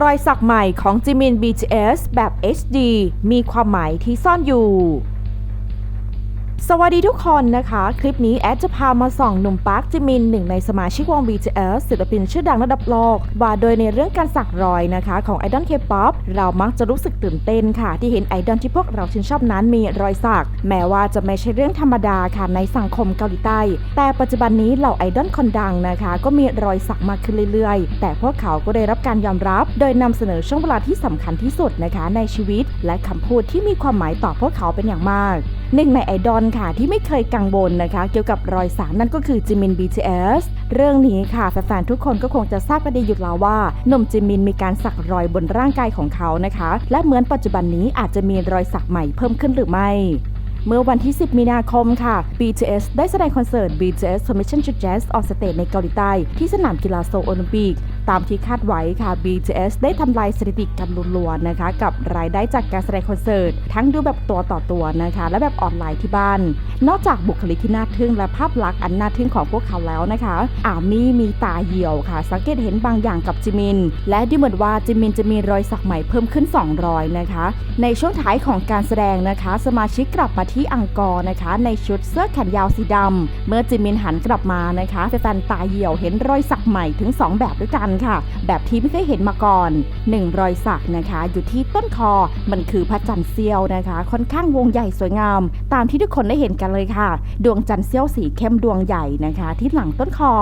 รอยสักใหม่ของจิมิน BTS แบบ HD มีความหมายที่ซ่อนอยู่ สวัสดีทุกคนนะคะ คลิปนี้แอดจะพามาส่องหนุ่มปาร์คจิมินหนึ่งในสมาชิกวง BTS ศิลปินชื่อดังระดับโลก ว่าโดยในเรื่องการสักรอยนะคะของไอดอลเคป๊อปเรามักจะรู้สึกตื่นเต้นค่ะ ที่เห็นไอดอลที่พวกเราชื่นชอบนั้นมีรอยสัก แม้ว่าจะไม่ใช่เรื่องธรรมดาค่ะในสังคมเกาหลีใต้ แต่ปัจจุบันนี้เหล่าไอดอลคนดังนะคะ ก็มีรอยสักมากขึ้นเรื่อยๆ แต่พวกเขาก็ได้รับการยอมรับ โดยนำเสนอช่วงเวลาที่สำคัญที่สุดนะคะในชีวิต และคำพูดที่มีความหมายต่อพวกเขาเป็นอย่างมาก หนึ่งในไอดอลค่ะที่ไม่เคยกังวลนะคะ เกี่ยวกับรอยสักนั่นก็คือจิมิน BTS เรื่องนี้ค่ะแฟนๆทุกคนก็คงจะทราบกันดีอยู่แล้วว่าหนุ่มจิมินมีการสักรอยบนร่างกายของเขานะคะ และเหมือนปัจจุบันนี้อาจจะมีรอยสักใหม่เพิ่มขึ้นหรือไม่เมื่อวันที่ 10 มีนาคมค่ะ BTS ได้แสดงคอนเสิร์ต BTS Permission to Jazz on Stage ในเกาหลีใต้ ที่สนามกีฬาโซลโอลิมปิก ตามที่คาดไว้ค่ะ BTS ได้ทำลายสถิติกันล้วนๆนะคะ กับรายได้จากการแสดงคอนเสิร์ต ทั้งดูแบบตัวต่อตัวนะคะ และแบบออนไลน์ที่บ้าน นอกจากบุคลิกที่น่าทึ่งและภาพลักษณ์อันน่าทึ่งของพวกเขาแล้วนะคะอามี่มีตาเหี่ยวค่ะ สังเกตเห็นบางอย่างกับจิมิน และดูเหมือนว่าจิมินจะมีรอยสักใหม่เพิ่มขึ้น 2 รอยนะคะ ในช่วงท้ายของการแสดงนะคะ สมาชิกกลับมาที่อังกอร์นะคะ ในชุดเสื้อแขนยาวสีดำเมื่อจิมินหันกลับมานะคะแฟนๆตาเหี่ยวเห็นรอยสักใหม่ถึง 2 แบบด้วยกันค่ะ แบบที่ไม่เคยเห็นมาก่อน1รอยสักนะคะ อยู่ที่ต้นคอมันคือพระจันทร์เสี้ยวนะคะ ค่อนข้างวงใหญ่สวยงาม ตามที่ทุกคนได้เห็นกันเลยค่ะ ดวงจันทร์เสี้ยวสีเข้มดวงใหญ่นะคะ ที่หลังต้นคอ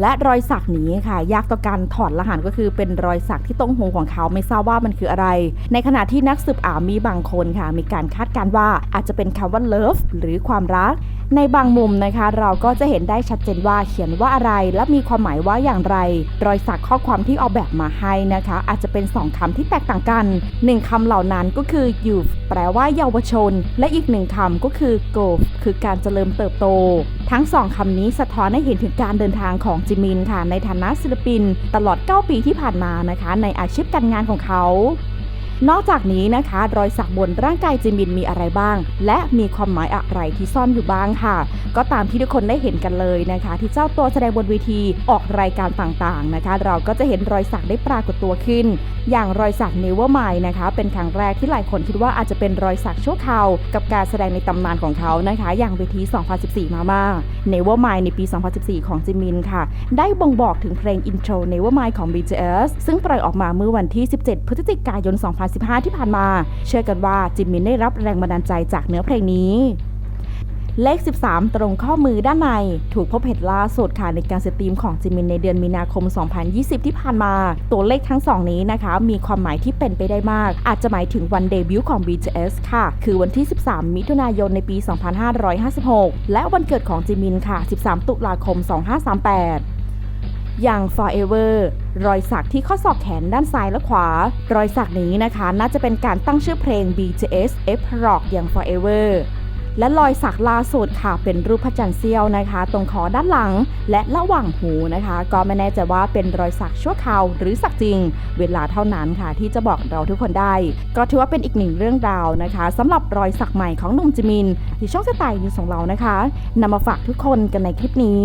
และรอยสักนี้ค่ะ ยากต่อการถอดรหัสก็คือเป็นรอยสักที่ตรงหูของเขาไม่ทราบว่ามันคืออะไร ในขณะที่นักสืบอามีบางคนค่ะ มีการคาดการว่าอาจจะเป็นคำว่า love หรือความรัก ในบางมุมนะคะ เราก็จะเห็นได้ชัดเจนว่าเขียนว่าอะไร และมีความหมายว่าอย่างไร รอยสักข้อความที่ออกแบบมาให้นะคะ อาจจะเป็น 2คำที่แตกต่างกัน 1คำเหล่านั้นก็คือ youth แปลว่าเยาวชน และอีกหนึ่งคำก็คือ growth คือการเจริญเติบโต ทั้งสองคำนี้สะท้อนให้เห็นถึงการเดินทางของจิมินค่ะในฐานะศิลปิน ตลอด 9 ปีที่ผ่านมานะคะ ในอาชีพการงานของเขา นอกจากนี้นะคะ รอยสักบนร่างกายจิมินมีอะไรบ้าง และมีความหมายอะไรที่ซ่อนอยู่บ้างค่ะ ก็ตามที่ทุกคนได้เห็นกันเลยนะคะ ที่เจ้าตัวแสดงบนเวทีออกรายการต่างๆนะคะ เราก็จะเห็นรอยสักได้ปรากฏตัวขึ้น อย่างรอยสักเนเวอร์ไมนะคะ เป็นครั้งแรกที่หลายคนคิดว่าอาจจะเป็นรอยสักชั่วคราวกับการแสดงในตำนานของเขานะคะ อย่างเวที 2014 มามาเนเวอร์ไมในปี 2014 ของจิมินค่ะ ได้บ่งบอกถึงเพลงอินโทร Nevermind ของ BTS ซึ่งปล่อยออกมาเมื่อวันที่ 17 พฤศจิกายน 2 2015 ที่ผ่านมา เชื่อกันว่าจิมมินได้รับแรงบันดาลใจจากเนื้อเพลงนี้เลข 13 ตรงข้อมือด้านใน ถูกพบเห็นล่าสุดค่ะในการสตรีมของจิมินในเดือนมีนาคม 2020 ที่ผ่านมา ตัวเลขทั้งสองนี้นะคะ มีความหมายที่เป็นไปได้มาก อาจจะหมายถึงวันเดบิวต์ของ BTS ค่ะ คือวันที่ 13 มิถุนายนในปี 2556 และวันเกิดของจิมินค่ะ 13 ตุลาคม 2538 อย่าง Forever รอยสักที่ข้อศอกแขนด้านซ้ายและขวา รอยสักนี้นะคะ น่าจะเป็นการตั้งชื่อเพลง BTS F Rock อย่าง Forever และรอยสักล่าสุดค่ะ เป็นรูปพระจันทร์เสี้ยวนะคะ ตรงคอด้านหลังและระหว่างหูนะคะ ก็ไม่แน่ใจว่าเป็นรอยสักชั่วคราวหรือสักจริง เวลาเท่านั้นค่ะ ที่จะบอกเราทุกคนได้ ก็ถือว่าเป็นอีกหนึ่งเรื่องราวนะคะสำหรับรอยสักใหม่ของหนุ่มจิมิน ที่ช่องสไตล์นิวของเรานะคะนำมาฝากทุกคนกันในคลิปนี้